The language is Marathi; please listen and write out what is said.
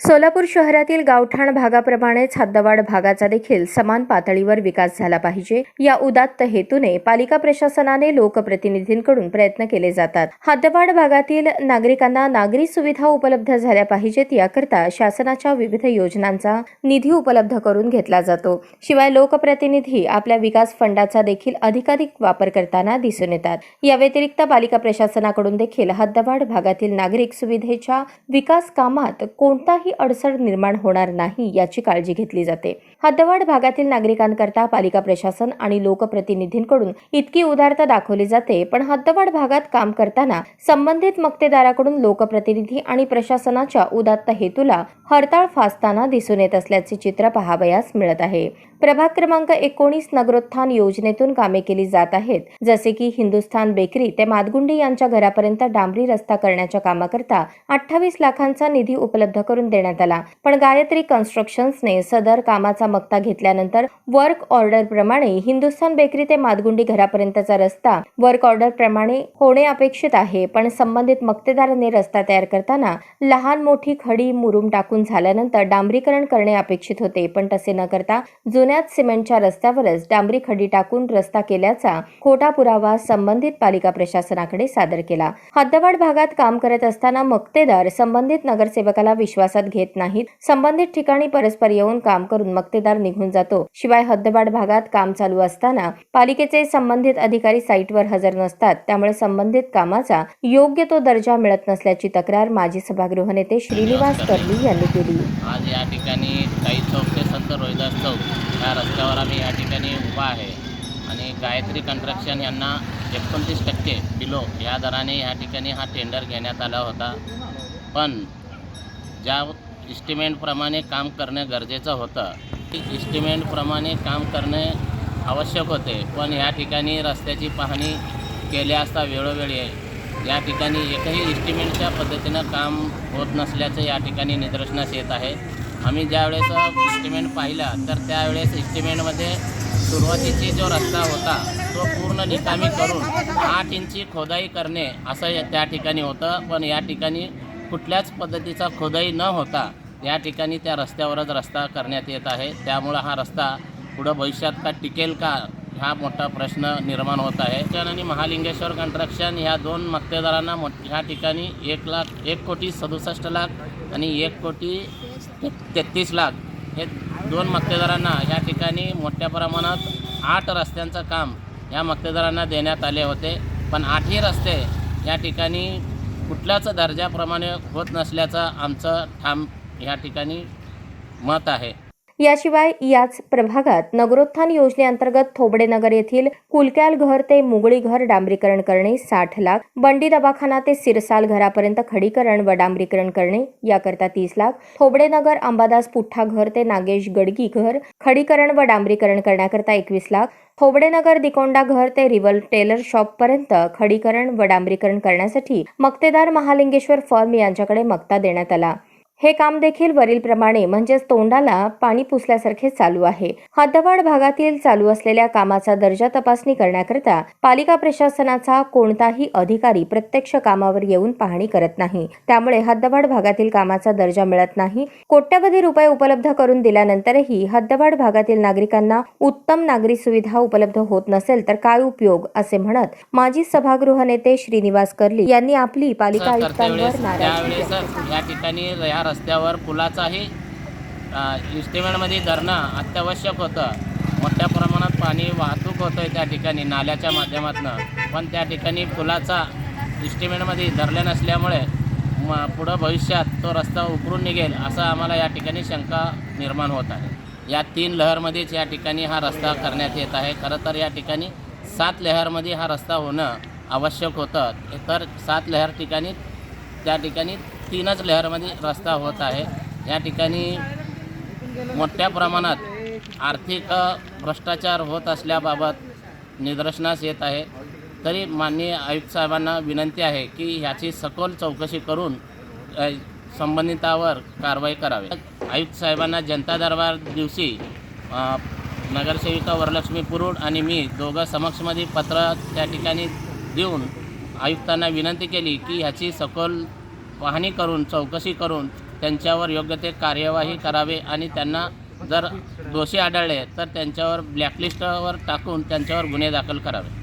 सोलापूर शहरातील गावठाण भागाप्रमाणेच हद्दवाड भागाचा देखील समान पातळीवर विकास झाला पाहिजे. या उदात्त हेतूने पालिका प्रशासनाने लोकप्रतिनिधींकडून प्रयत्न केले जातात. हद्दवाड भागातील नागरिकांना नागरी सुविधा उपलब्ध झाल्या पाहिजेत याकरता शासनाच्या विविध योजनांचा निधी उपलब्ध करून घेतला जातो. शिवाय लोकप्रतिनिधी आपल्या विकास फंडाचा देखील अधिकाधिक वापर करताना दिसून येतात. या व्यतिरिक्त पालिका प्रशासनाकडून देखील हद्दवाड भागातील नागरिक सुविधेच्या विकास कामात कोणताही अडचण निर्माण होणार नाही याची काळजी घेतली जाते. हद्दवाढ भागातील नागरिकांकरता पालिका प्रशासन आणि लोकप्रतिनिधींकडून इतकी उदारता दाखवली जाते पण हद्दवाढ भागात काम करताना संबंधित मक्तेदाराकडून लोकप्रतिनिधी आणि प्रशासनाच्या उदात्त हेतूला हरताळ फासताना दिसून येत असल्याचे चित्र पाहावयास मिळत आहे. प्रभाग क्रमांक एकोणीस नगरोत्थान योजनेतून कामे केली जात आहेत. जसे की हिंदुस्थान बेकरी ते मादगुंडी यांच्या घरापर्यंत डांबरी रस्ता करण्याच्या कामाकरता अठ्ठावीस लाखांचा निधी उपलब्ध करून देण्यात आला. पण गायत्री कन्स्ट्रक्शन्सने सदर कामाचा मक्ता घेतल्यानंतर वर्क ऑर्डर प्रमाणे हिंदुस्थान बेकरी ते मादगुंडी घरापर्यंतचा रस्ता वर्क ऑर्डर प्रमाणे होणे अपेक्षित आहे. पण संबंधित मक्तेदाराने रस्ता तयार करताना लहान मोठी खडी मुरुम टाकून झाल्यानंतर डांबरीकरण करणे अपेक्षित होते. पण तसे न करता जुन्याच सिमेंटच्या रस्त्यावरच डांबरी खडी टाकून रस्ता केल्याचा खोटा पुरावा संबंधित पालिका प्रशासनाकडे सादर केला. हद्दवाड भागात काम करत असताना मक्तेदार संबंधित नगरसेवकाला विश्वासात घेत नाहीत. संबंधित ठिकाणी परस्पर येऊन काम करून मक्तेदार निघून जातो. शिवाय हद्दवाड भागात काम चालू असताना पालिकेचे संबंधित अधिकारी साईटवर हजर नसतात. त्यामुळे संबंधित कामाचा योग्य तो दर्जा मिळत नसल्याची तक्रार माजी सभागृह नेते श्रीनिवास कर्ली यांनी केली. आज या ठिकाणी काही चौक ते संत रोहिदास चौक या रस्त्यावर आम्ही या ठिकाणी उभा आहे. आणि गायत्री कन्स्ट्रक्शन यांना एकोणतीस टक्के किलो या दराने या ठिकाणी हा टेंडर घेण्यात आला होता. पण ज्या इस्टिमेंटप्रमाणे काम करणे गरजेचं होतं इस्टिमेंटप्रमाणे काम करणे आवश्यक होते. पण या ठिकाणी रस्त्याची पाहणी केली असता वेळोवेळी या ठिकाणी एकही इस्टिमेंटच्या पद्धतीनं काम होत नसल्याचं या ठिकाणी निदर्शनास येत आहे. आम्ही ज्यावेळेस इस्टिमेंट पाहिला तर त्यावेळेस इस्टिमेंटमध्ये सुरुवातीची जो रस्ता होता तो पूर्ण निकामी करून आठ इंची खोदाई करणे असं त्या ठिकाणी होतं. पण या ठिकाणी कुठल्याच पद्धतीचा खोदाई न होता या ठिकाणी त्या रस्त्यावरच रस्ता करण्यात येत आहे. त्यामुळं हा रस्ता पुढं भविष्यात का टिकेल का हा मोठा प्रश्न निर्माण होत आहे. कन्स्ट्रक्शन आणि महालिंगेश्वर कन्स्ट्रक्शन ह्या दोन मक्तेदारांना मोठ ह्या ठिकाणी एक लाख एक कोटी सदुसष्ट लाख आणि एक कोटी तेहतीस लाख. हे दोन मक्तेदारांना या ठिकाणी मोठ्या प्रमाणात आठ रस्त्यांचं काम या मक्तेदारांना देण्यात आले होते. पण आठही रस्ते या ठिकाणी कुठल्याच दर्जाप्रमाणे होत नसल्याचं आमचं ठाम या ठिकाणी मत आहे. याशिवाय याच प्रभागात नगरोत्थान योजनेअंतर्गत थोबडेनगर येथील कुलक्याल घर ते मुगळी घर डांबरीकरण करणे साठ लाख बंडी दवाखाना ते सिरसाल घरापर्यंत खडीकरण व डांबरीकरण करणे याकरता तीस लाख थोबडेनगर अंबादास पुठ्ठा घर ते नागेश गडगी घर खडीकरण व डांबरीकरण करण्याकरता एकवीस लाख थोबडेनगर दिकोंडा घर ते रिवल टेलर शॉप पर्यंत खडीकरण व डांबरीकरण करण्यासाठी मक्तेदार महालिंगेश्वर फर्म यांच्याकडे मक्ता देण्यात आला. हे काम देखील वरीलप्रमाणे म्हणजेच तोंडाला पाणी पुसल्यासारखे चालू आहे. हद्दवाड भागातील चालू असलेल्या कामाचा दर्जा तपासणी करण्याकरता पालिका प्रशासनाचा कोणताही अधिकारी प्रत्यक्ष कामावर येऊन पाहणी करत नाही. त्यामुळे हद्दवाड भागातील कामाचा दर्जा मिळत नाही. कोट्यवधी रुपये उपलब्ध करून दिल्यानंतरही हद्दवाड भागातील नागरिकांना उत्तम नागरी सुविधा उपलब्ध होत नसेल तर काय उपयोग असे म्हणत माजी सभागृह नेते श्रीनिवास कर्ली यांनी आपली पालिका आयुक्तांवर करतेवेळेस रस्त्यावर पुलाचाही इस्टिमेटमध्ये धरणं अत्यावश्यक होतं. मोठ्या प्रमाणात पाणी वाहतूक होतं आहे त्या ठिकाणी नाल्याच्या माध्यमातून. पण त्या ठिकाणी पुलाचा इस्टिमेटमध्ये धरले नसल्यामुळे म पुढं भविष्यात तो रस्ता उकरून निघेल असं आम्हाला या ठिकाणी शंका निर्माण होत आहे. या तीन लहरमध्येच या ठिकाणी हा रस्ता करण्यात येत आहे. खरं तर या ठिकाणी सात लहरमध्ये हा रस्ता होणं आवश्यक होतं. तर सात लहर ठिकाणी त्या ठिकाणी तीनच लहरमध्ये रस्ता होत आहे. या ठिकाणी मोठ्या प्रमाणात आर्थिक भ्रष्टाचार होत असल्याबाबत निदर्शनास येत आहे. तरी माननीय आयुक्त साहेबांना विनंती आहे की ह्याची सखोल चौकशी करून संबंधितावर कारवाई करावी. आयुक्त साहेबांना जनता दरबार दिवशी नगरसेविका वरलक्ष्मी पुरुड आणि मी दोघं समक्षमध्ये पत्र त्या ठिकाणी देऊन आयुक्तांना विनंती केली की ह्याची सखोल पाहणी करून चौकशी करून त्यांच्यावर योग्य ते कार्यवाही करावे आणि त्यांना जर दोषी आढळले तर त्यांच्यावर ब्लॅकलिस्टवर टाकून त्यांच्यावर गुन्हे दाखल करावे.